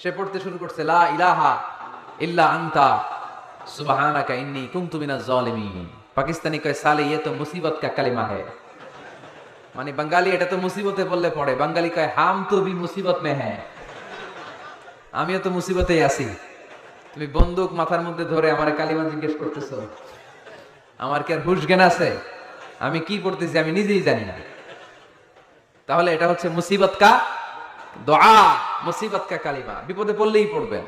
সে পড়তে শুরু করছে, লা ইলাহা ইল্লা আন্তা, সুবহানাকা ইন্নী কুনতু মিনাজ জালিমিন। পাকিস্তানি কয়, সালে ইয়ে তো মুসিবত কা কালিমা হে। মানে বাঙালি এটা তো মুসিবতে বললে পড়ে, বাঙালি কয়, হাম তো বি মুসিবত মে হ্যাঁ আমিও তো মুসিবতেই আছি। তুমি বন্দুক মাথার মধ্যে ধরে আমার কালিমা জিজ্ঞেস করতেছো, আমার কি আর হুশ জ্ঞান আছে? আমি কি পড়তেছি আমি নিজেই জানি না। তাহলে এটা হচ্ছে মুসিবত কা দোয়া, মুসিবত কা কালিমা, বিপদে পড়লেই পড়বেন।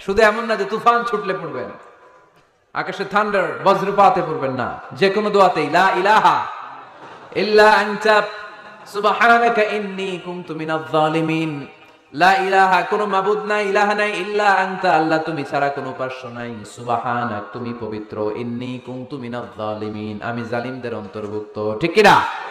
শুধু এমন না যে তুফান ছুটলে পড়বেন। আকাশে থান্ডার বজ্রপাতে পড়বেন না। যে কোনো দোয়াতেই, লা ইলাহা ইল্লা আনতা, সুবহানাকা ইন্নী কুনতু মিনাজ জালিমিন লা ইলাহা, কোন মাবুদ নাই, ইলাহা নাই, ইল্লা আনতা, আল্লাহ তুমি ছাড়া কোনো উপাস্য নাই। সুবহানাক, তুমি পবিত্র। ইন্নী কুনতু মিনাজ জালিমিন আমি জালিমদের অন্তর্ভুক্ত। ঠিক কি না